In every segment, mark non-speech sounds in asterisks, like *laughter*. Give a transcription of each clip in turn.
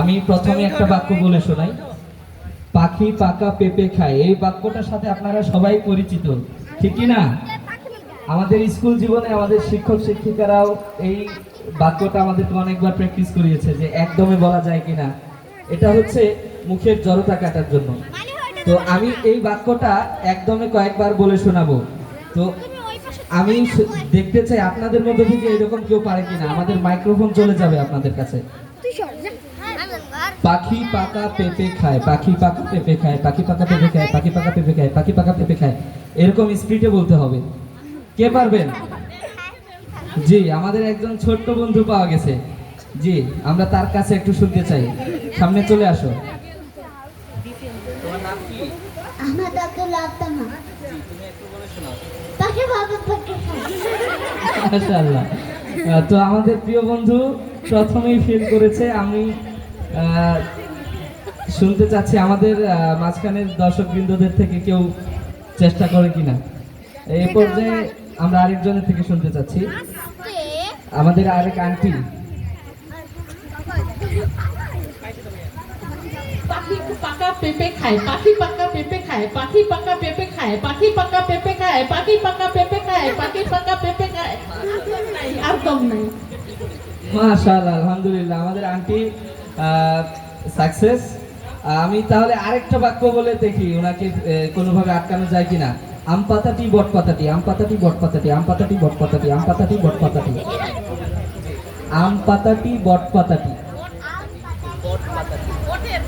আমি প্রথমে একটা বাক্য বলে শোনাই। পাখি পাকা পেঁপে খায়। এই বাক্যটার সাথে আপনারা সবাই পরিচিত। ঠিক না? আমাদের স্কুল জীবনে আমাদের শিক্ষক, শিক্ষিকারাও এই বাক্যটা আমাদেরকে অনেকবার প্র্যাকটিস করিয়েছে যে একদমই বলা যায় কিনা এটা হচ্ছে মুখের জড়তা কাটার জন্য। তো আমি এই বাক্যটা একদমে কয়েকবার বলে শোনাবো। তো আমি দেখতে চাই আপনাদের মধ্যে থেকে এরকম কেউ পারে কিনা আমাদের মাইক্রোফোন চলে যাবে আপনাদের কাছে। পাখি পাকা পেঁপে খায় পাখি পাকা পেঁপে খায় পাখি পাকা পেঁপে খায় পাখি পাকা পেঁপে খায় পাখি পাকা পেঁপে খায়। এরকম স্পিডে বলতে হবে। কে পারবেন? জি আমাদের একজন ছোট্ট বন্ধু পাওয়া গেছে। জি আমরা তার কাছে একটু শুনতে চাই। সামনে চলে আসো। তো আমাদের প্রিয় বন্ধু প্রথমেই ফিল করেছে আমি শুনতে চাচ্ছি আমাদের মাঝখানের দর্শক বৃন্দদের থেকে কেউ চেষ্টা করে কিনা। এই পর্যায়ে আমরা আরেকজনের থেকে শুনতে চাচ্ছি। আমাদের আরেক আন্টি পাখি পাকা পেঁপে খায় পাখি পাকা পেঁপে খায় পাখি পাকা পেঁপে খায় পাখি পাকা পেঁপে খায় পাখি পাকা পেঁপে খায় পাখি পাকা পেঁপে খায়। আর কম নাই। মাশাআল্লাহ আলহামদুলিল্লাহ। আমাদের আন্টি সাকসেস আমি তাহলে আরেকটা বাক্য বলে দেখি, ওনাকে কোনোভাবে আটকানো যায় কিনা। আম পাতাটি, বট পাতাটি, আম পাতাটি, বট পাতাটি, আম পাতাটি, বট পাতাটি, আম পাতাটি বট পাতাটি আম পাতাটি বট পাতাটি পাতাটি,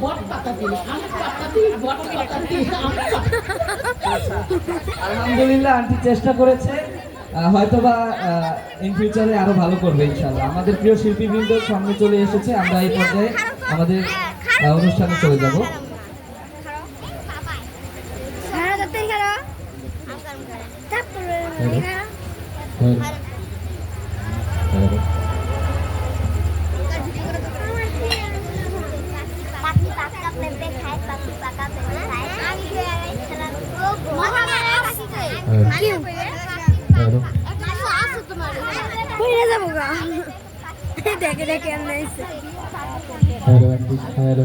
বট- পাতাটি। আম পাতাটি, বট পাতাটি। আলহামদুলিল্লাহ, আন্টি চেষ্টা করেছে। হয়তোবা ইন ফিউচারে আরও ভালো করবে ইনশাল্লাহ আমাদের প্রিয় শিল্পীবৃন্দ সামনে চলে এসেছে আমরা এই পর্যায়ে আমাদের অনুষ্ঠানে চলে যাব। হ্যাঁ। দেখে দেখে আমরা এসে হ্যালো হ্যালো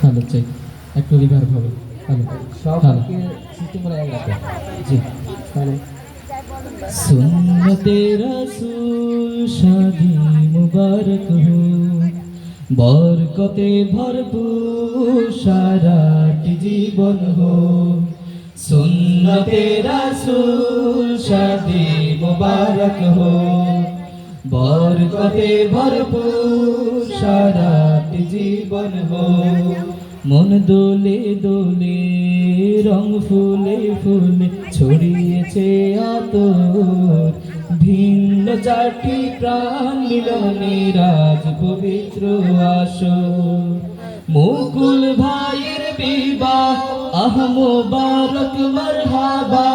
হ্যালো চেক। একটু রিভার্ভ হবে। হ্যালো রাখো জি। হ্যালো সুন্নতে রসুল শাদি মুবারক হো বরকতে ভরপুর সারাটি জীবন হো সুন্নতে রসুল শাদি মুবারক হো। বরকতে ভরপুর সারাটি জীবন হো। মন দোলে দোলে, রং ফুলে ফুলে ছড়িয়েছে আতর। ভিন্ন চারটি প্রাণ মিলনে রাজ পবিত্র আসর। মুকুল ভাইয়ের বিবাহ, আহ মোবারক মারহাবা।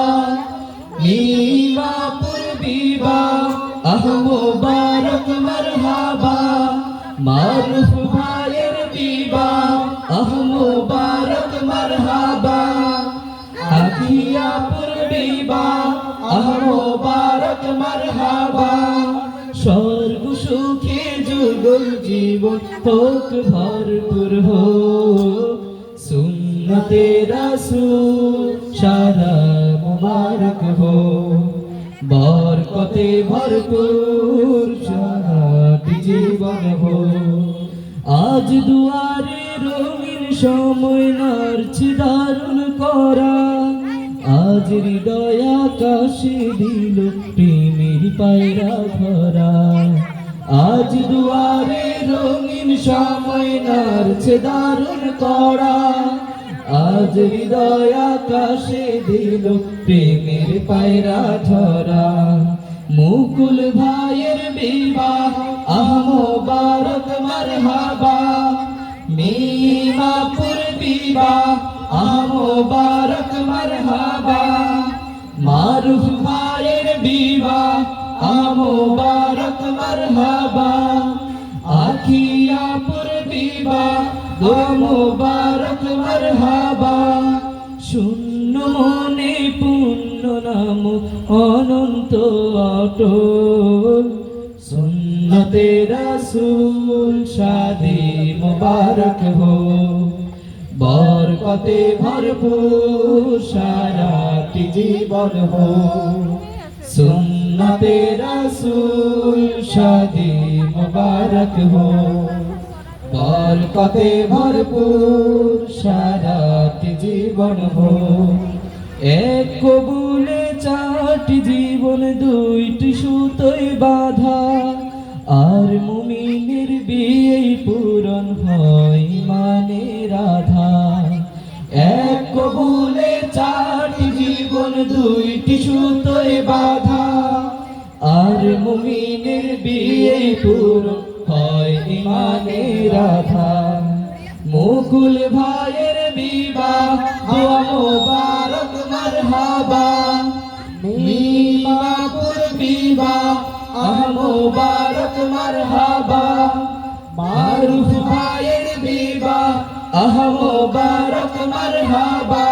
মিমাপুর বিবাহ, আহ মোবারক মারহাবা। মারুফ ভাইয়ের বিবাহ, আহ মোবারক মারহাবা। আখিয়াপুর বিবাহ, আহ মোবারক মারহাবা। যুগল জীবন হোক, ভরপুর হোক সুন্নতে রাসূল সারা মুবারক হো বরকতে ভরপুর সারাটি জীবন হো আজ দুয়ারে রঙিন সময় নারছি দারুণ করা আজ হৃদয় আকাশে দিল প্রেমের পায়রা ধরা। আজ দুয়ারে রঙিন সময় নারছে দারুণ করা আজ হৃদয় আকাশে দিল প্রেমের পায়রা ধরা। মুকুল ভাইয়ের বিবাহ আহমবারক মারহাবা। মিমাপুর বিবাহ আহমবারক মারহাবা। মারুফ ভাইয়ের বিবাহ আমোবারক মারহাবা। আখিয়াপুর বিবাহ গো মোবারক মারহাবা। শূন্য মনে পূর্ণ নাম অনন্ত অটল। সুন্নতে রাসূল শাদি মুবারক হো। বরকতে ভরপুর সারাটি জীবন হো। সুন্নতে রাসূল শাদি মুবারক হো। বরকতে ভরপুর সারাটি জীবন হো। এক কবুলে চারটি জীবন, দুইটি সুতোয় বাধা। আর মুমিনের বিয়ে পূরণ হয় মানে রাধা। এক কবুলে চারটি জীবন, দুইটি সুতোয় বাধা। পূরণ হয় ইমানে রাধা। মুকুল ভাইয়ের বিবাহ, দোয়া মোবারক, মারহাবা। মিমাপুর বিবাহ, আহ মোবারক, মারহাবা। মারুফ ভাইয়ের বিবাহ মোবারক, মারহাবা।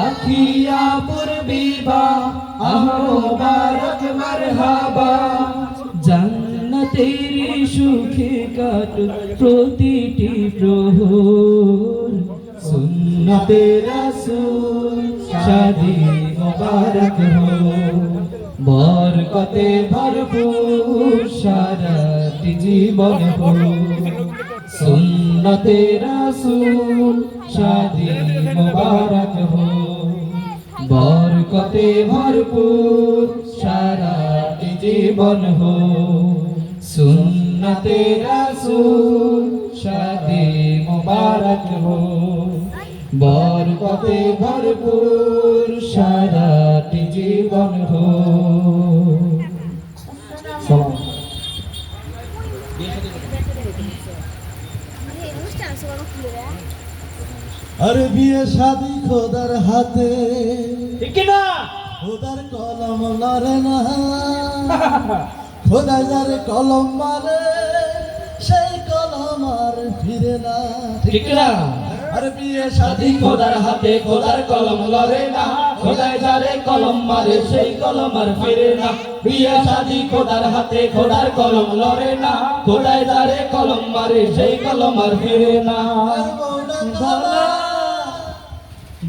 আখিয়াপুর বিবাহ মোবারক, মারহাবা। জান্নাতের সুখে কাট প্রতিটি প্রহর। সুন্নতে রাসূল শাদি মোবারক হো বরকতে ভরপুর সারাটি জীবন হো সুন্নতে রাসূল শাদি মোবারক হো বরকতে ভরপুর সারাটি জীবন হো সুন্নতে রাসূল শাদি মুবারক হো। বরকতে ভরপুর সারাটি জীবন হো। আরে বিয়ে শাদি খোদার হাতে। ঠিক না খোদার কলম লড়ে না। *laughs* খোদা যার কলম মারে সেই কলম আর ফিরে না। ঠিক না? আরে বিয়ে শাদি খোদার হাতে খোদার কলম লড়ে না। খোদায় যারে কলম মারে সেই কলম আর ফিরে না। বিয়ে শাদি খোদার হাতে খোদার কলম লড়ে না। খোদায় যারে কলম মারে সেই কলম আর ফিরে না।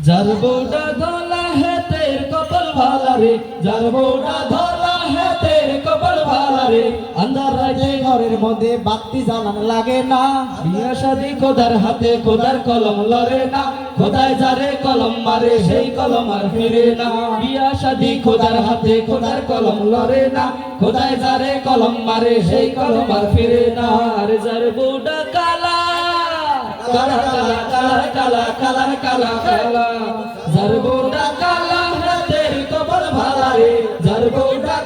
যার বউটা ধলা হেতের কপাল ভালা রে। যার বউটা ধলা আন্ধারে, আন্ধার রাতে ঘরের মধ্যে বাতি জ্বালান লাগে না। বিয়া শাদি খোদার হাতে খোদার কলম লড়ে না। খোদায় যারে কলম মারে, সেই কলম আর ফিরে না। বিয়া শাদি খোদার হাতে খোদার কলম লড়ে না। খোদায় যারে কলম মারে, সেই কলম আর ফিরে না। আর যার বুডা কালা কালা কালা কালা কালা কালা কালা কালা। যার বুডা কালা হাতে কপাল ভালারে, যার বুডা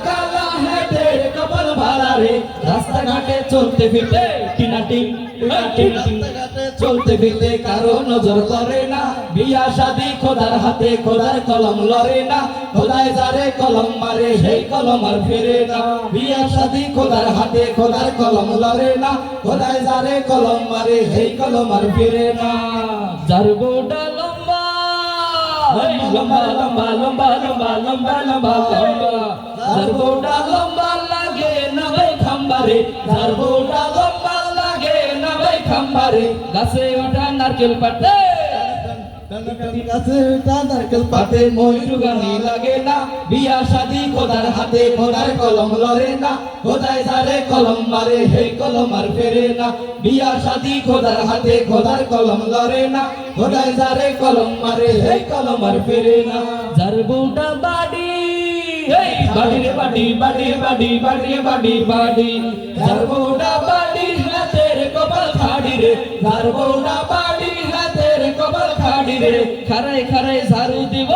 রাস্তা ঘাটে চলতে ফিরতে টিনা টিং টিনা টিং টিং চলতে ফিরতে কারও নজর করে না। বিয়া শাদি খোদার হাতে খোদার কলম লড়ে না। খোদায় যারে কলম মারে সেই কলম আর ফিরে না। বিয়া শাদি খোদার হাতে খোদার কলম লড়ে না। খোদায় যারে কলম মারে সেই কলম আর ফিরে না। যার গোটা লম্বা লম্বা লম্বা লম্বা লম্বা লম্বা লম্বা। লম্বা। যার গোটা লম্বা খাম্বারে গোটা লম্বা লাগে না ভাই খাম্বারে গাছে ওঠা নারকেল পাতে। বাড়ি এই বাড়ি রে বাড়ি বাড়ি বাড়ি বাড়ি বাড়ি বাড়ি। যার বউটা বাড়ি হাতের কপাল খাড়ি রে। যার বউটা বাড়ি হাতের কপাল খাড়ি রে। খারাই খারাই ঝাড়ু দিব।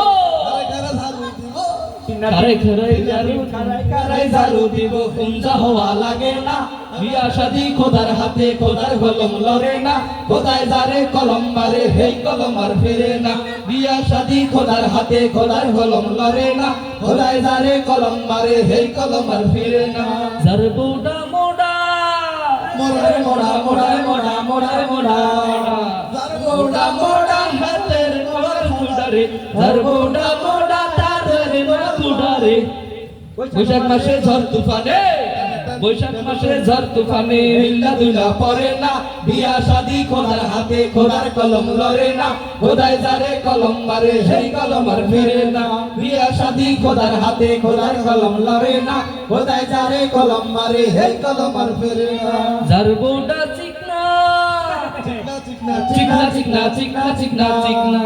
খারাই খারাই ঝাড়ু খারাই খারাই ঝাড়ু দিব। কুঞ্জা হওয়া লাগে না। বিয়া শাদি খোদার হাতে খোদার কলম লড়ে না। খোদায় যারে কলম মারে হেই কলম আর ফিরে না। বিয়া শাদি খোদার হাতে খোদার কলম লড়ে না। খোদায় যারে কলম মারে হেই কলম আর ফিরে না। যার বুডা মোডা। মোড়ায় মোড়া মোড়ায় মোড়া মোড়ায় মোড়া। যার বুডা মোড়া হাতের কলম বুডারে যার বুডা বুডা তার রে মা বৈশাখ মাসে ঝড় তুফানে বৈশাখ মাসে ঝড় তুফানে মিল্লা দুলা পরে না। বিয়া শাদি খোদার হাতে খোদার কলম লড়ে না। খোদায় যারে কলম মারে সেই কলম আর ফিরে না। বিয়া শাদি খোদার হাতে খোদার কলম লড়ে না। খোদায় যারে কলম মারে সেই কলম আর ফিরে না। যার বোটা চিকনা চিকনা চিকনা চিকনা চিকনা চিকনা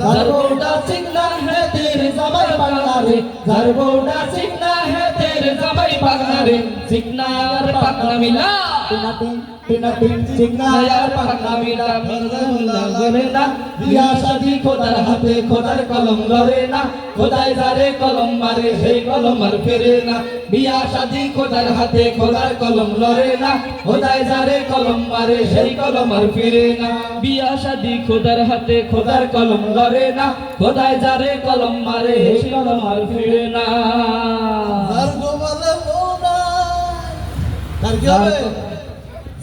যার বোটা চিকনা হে তীর জবর বাংলা রে। যার বোটা চিকনা হে তের জামাই পাগনা রে সিগনার পাগনা মিলা। টিনাটিন টিনাটিন সিগনার পাগনা মিলা। মিলা গরে না বিয়া শাদি খোদার হাতে খোদার কলম লরে না। খোদায় যারে কলম মারে সেই কলম আর ফেরে না। বিয়া শাদি খোদার হাতে খোদার ফিরে না। বিয়া শাদি খোদার হাতে খোদার কলম লরে না। খোদায় যারে কলম মারে সেই কলম আর ফিরে না।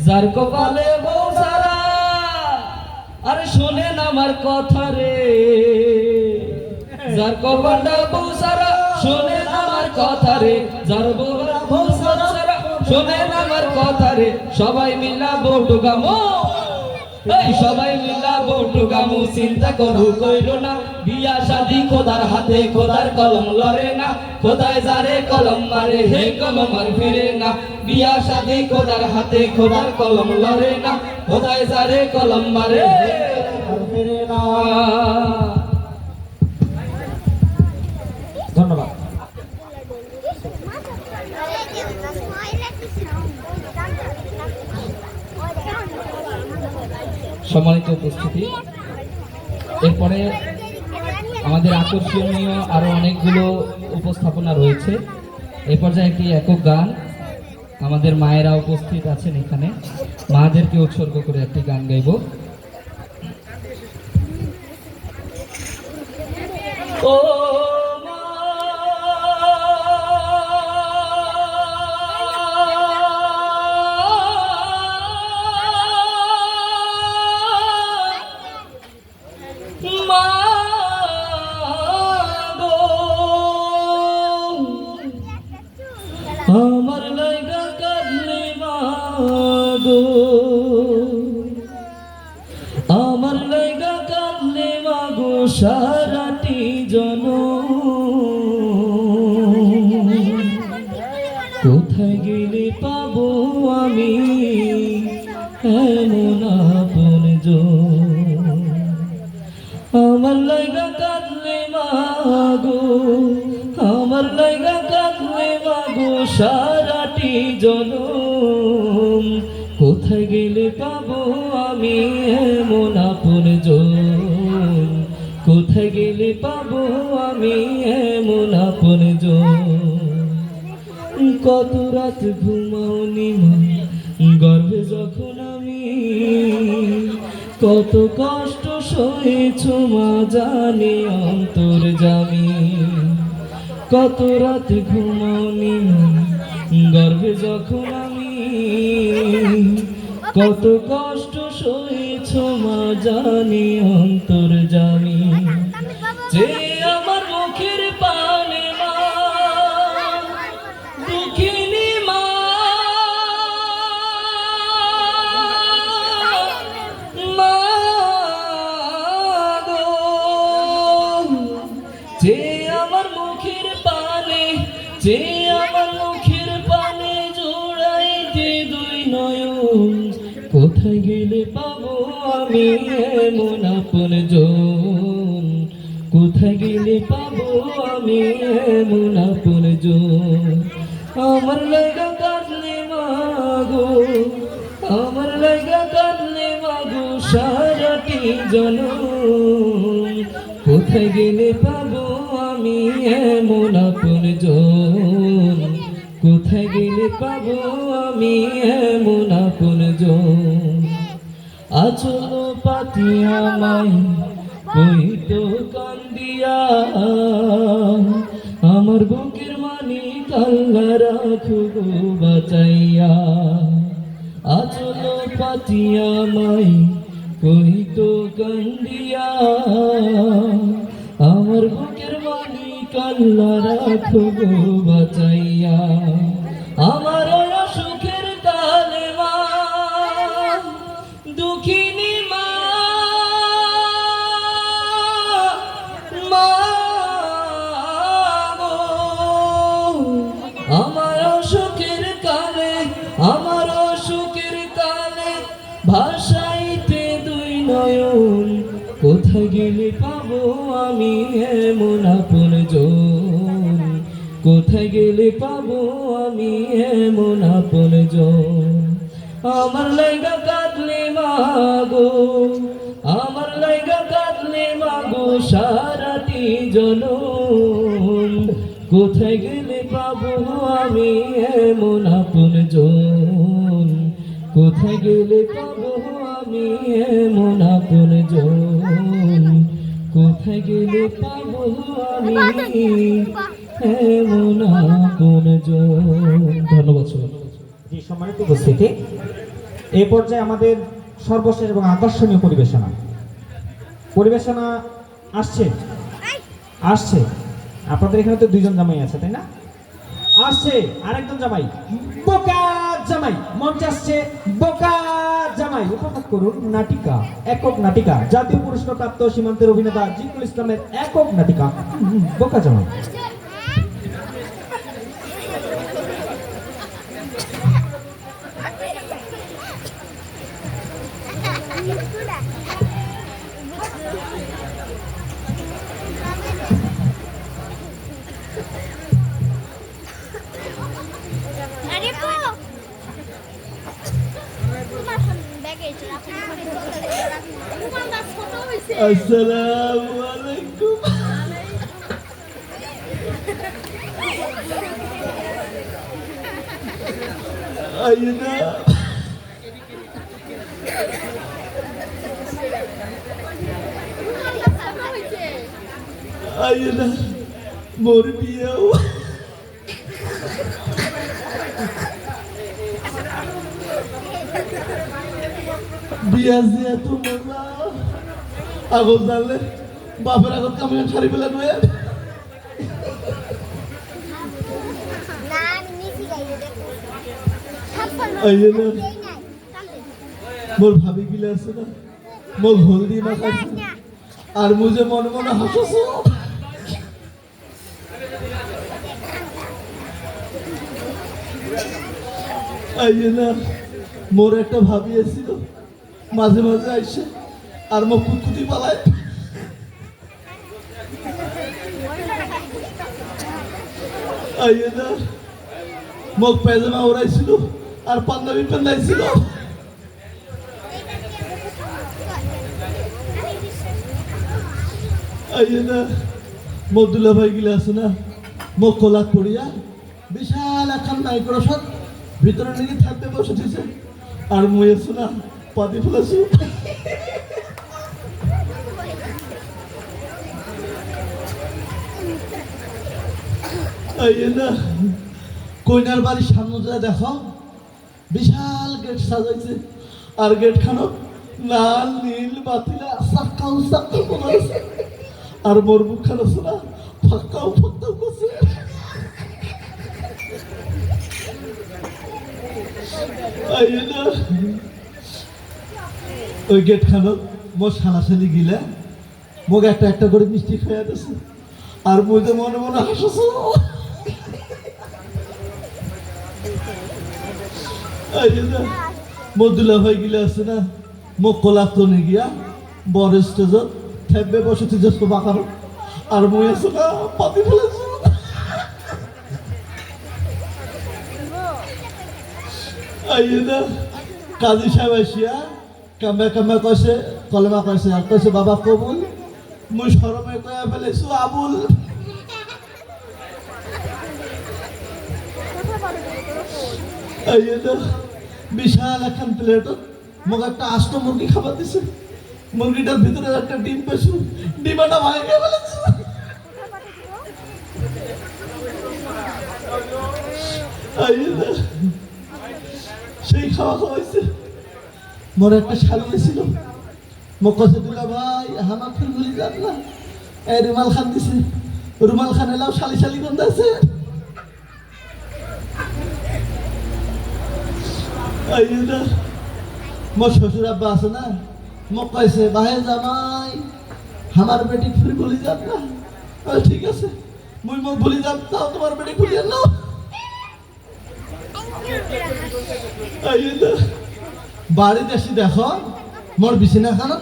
যার কপালে বউ সারা, আরে শোনেন আমার কথা রে। যার কপালটা বউ সারা, শোনেন আমার কথা রে। যার বউ সারা, শোনেন আমার কথা রে। সবাই মিলা বউটু গামো সবাই মিলা বউটু গামু, চিন্তা করু, কইরো না। বিয়া শাদি খোদার হাতে খোদার কলম লড়ে না। খোদায় যারে কলম মারে, হে কলম আর ফিরে না। বিয়া শাদি খোদার হাতে খোদার কলম লড়ে না। খোদায় যারে কলম মারে আর ফিরে না। সম্মানিত উপস্থিতি। এরপরে আমাদের আকর্ষণীয় আরও অনেকগুলো উপস্থাপনা রয়েছে। এই পর্যায়ে একটি একক গান। আমাদের মায়েরা উপস্থিত আছেন এখানে। মাদেরকে উৎসর্গ করে একটি গান গাইব। ও আমার লাইগা কাঁদলে মাগো। আমার লাইগা কাঁদলে মাগো সারাটি জন। কোথায় গেলে পাবো আমি? এমন আপন আমার লাইগা কাঁদলে মাগো। আমার লাইগা সারাটি জনম কোথায় গেলে পাবো আমি এমন আপন কোথায় গেলে পাবো আমি এমন আপন কত রাত ঘুমাওনি গর্ভে যখন আমি। কত কষ্ট সয়েছ মা, জানে অন্তর জামি। কত রাত ঘুমাওনি গর্বে যখন আমি কত কষ্ট সয়েছ মা জানি অন্তর জানি যে আমার মুখের পানে জোড়াই যে দুই নয়ন। কোথায় গেলে পাবো আমি এমন আপন জন কোথায় গেলে পাবো আমি এমন আপন জন আমার লাগা কাঁদলে মাগো, আমার লাগা কাঁদলে মাগো সারাটি জন কোথায় গেলে পাবো আমি এমন আপন জন কোথায় গেলে পাবো আমি এমন আপন আচল পাতি আমায় কই তো কান্দিয়া। আমার বুকের মানি কাল্লা রাখো বাঁচাইয়া। আচল পাতি আমায় কই তো কান্দিয়া। আমার বুকের মালিক আল্লাহ রাখো বাঁচাইয়া। আমার সুখের কালে মা, দুঃখিনী মা মা আমার সুখের কালে আমার সুখের কালে ভাষাইতে দুই নয়ন, কোথায় গেলে পাবো আমি এমন আপন জন কোথায় গেলে পাবো আমি এমন আপন জন? আমার লাইগা কাঁদলে মাগো, আমার লাইগা কাঁদলে মাগো সারাটি জনম কোথায় গেলে পাবো আমি এমন আপন জন? কোথায় গেলে পাবো আমি এমন আপন জন? কোথায় গেলে পাবো আমি জন ধন্যবাদ জি সম্মানিত উপস্থিতি এই পর্যায়ে আমাদের সর্বশেষ এবং আকর্ষণীয় পরিবেশনা। পরিবেশনা আসছে? আসছে। আপনাদের এখানে তো দুইজন জামাই আছে, তাই না? আসছে। আরেকজন জামাই। বোকা জামাই। মঞ্চে আসছে বোকা জামাই। উপভোগ করুন নাটিকা, একক নাটিকা। জাতীয় পুরস্কার প্রাপ্ত সীমান্তের অভিনেতা জিকুল ইসলামের একক নাটিকা। বোকা জামাই। আসসালামু আলাইকুম আইনা তোমার দাস ফটো হইছে আইনা মোর বিয়াও বিয়া জিয়া মজা জানলে বাপের আগত কামিয়ে ছাড়ি পেলে নয়। না আমি নিচি গাইয়ে দেখো সব ফটো আইয়ে না। এই নাই কান্দে মোর ভাবি গিলে আছে না মোর হলদি মাখাইছে আর মুঝে মনে মনে হাসছ আইয়ে না মোর একটা ভাবি আছিল মাঝে মাঝে আইসে আর মোক কুটকুটি পালায়। আইয়ে না মোক পেজামা ওরাইছিল আর পাঞ্জাবি পেন্দাইছিল। আইয়ে না মদুল্লা ভাই গিলা আছে না মোক কলাত পড়িয়া বিশাল এখন নাই প্রসাদ ভিতরে নাকি থাকতে বসে দিছে। আর মই আছো না পাতি ফেলেছি কইনার বাড়ির সামনে যা দেখো, বিশাল গেট সাজাইছে। আর গেট খানো লাল, নীল, বাতিলা সাক্কাও সাক্কাও বানাইছে আর মোর মুখ খানো শোনা ফাক্কাও ফাক্কাও করছে আইয়ে না ওই গেট খানো, মোর সালাসালি গিলা। মোক একটা একটা করে মিষ্টি খাইয়া দিছে। আর তো মনে মনে হাসছো। মদুলা ভাই গিলা আছে না মোক কলাপ তো গিয়া বড় স্টেজত থেবে বসে তেজস্ব বাঁকানো আর মই আছে না, পাতি ফেলেছো। আইয়ে না কাজী সাহেব আসিয়া কামে কামে কইছে? কলেমা কইছে, আর কইছে, বাবা, কবুল? মুই শরমে কয়া ফেলেছো আবুল। বিশাল একখান প্লেটত মোক একটা আস্ত মুরগি খাবার দিছে। মুরগিটার ভিতরে একটা ডিম পেয়েছিল ডিমাটা ভাঙে ফেলেছে। আইয়ে সেই খাওয়া খাওয়াইছে মোর একটা শালিয়ে ছিল। মোক কাছে দিলা ভাই হামা ফির ভুলি যান না। এই রুমাল খান দিছে। রুমাল খান এলাও শালি শালি গন্ধ আছে। মোর শ্বশুর আব্বা আছে না? মোক কইছে বাহে জামাই আমার বেটি ফির ভুলি যাত না। ঠিক আছে। মুই মোক ভুলি যাম, তাও তোমার বেটি খুলিয়ে নাও। এই যে বাড়িতে এসে দেখো। মোর বিছানাখানত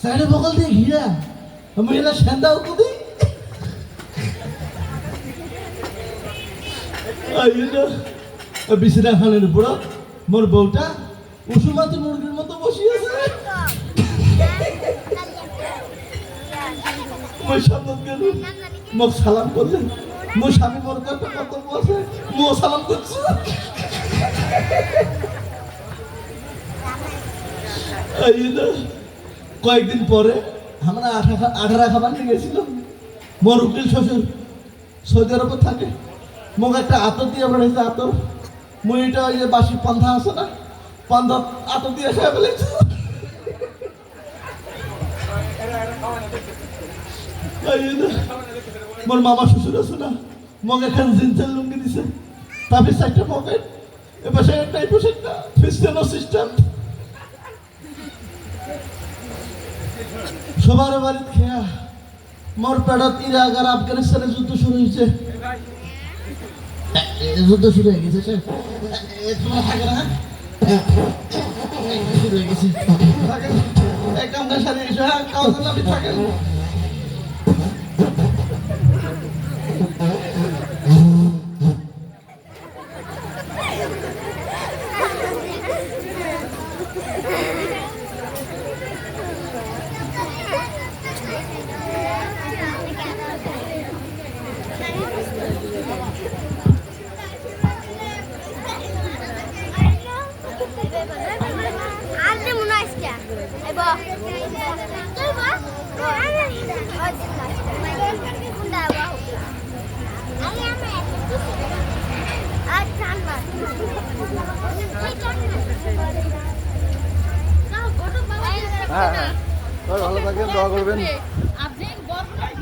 সাইডে বকল দিয়ে ঘিরা আমি এলা উঠু যে বিছানাখানের উপর মোর বউটা উসুমাতি মুরগির মতো বসে আছে। মই সামনে গেল মোক সালাম করলেন। মোর স্বামী একটা কর্তব্য আছে। মো সালাম করছি। কয়েকদিন পরে আমরা আঠা আঠারা খাবার নিয়ে গেছিলাম। মোর উকিল শ্বশুর সৌদি আরবে থাকে। মোক একটা আতর দিয়ে বেড়েছে আতর। মুই এটা ওই যে বাসি পন্থা আছে না? পন্থা আতর দিয়ে খেয়ে ফেলেছি। এই মোর মামা শ্বশুর আছে না? মোক এখন জিন্সের লুঙ্গি দিছে। তারপরে চারটা পকেট। এবার সে একটা এপাশে একটা। ফিস্টেন সিস্টেম সবার বাড়িতে খেয়া মোর পেটত ইরাক আর আফগানিস্তানে যুদ্ধ শুরু হয়েছে। যুদ্ধ শুরু হয়ে গেছে, সে? থাকে না হ্যাঁ? শুরু হয়ে গেছে। হ্যাঁ? থাকেন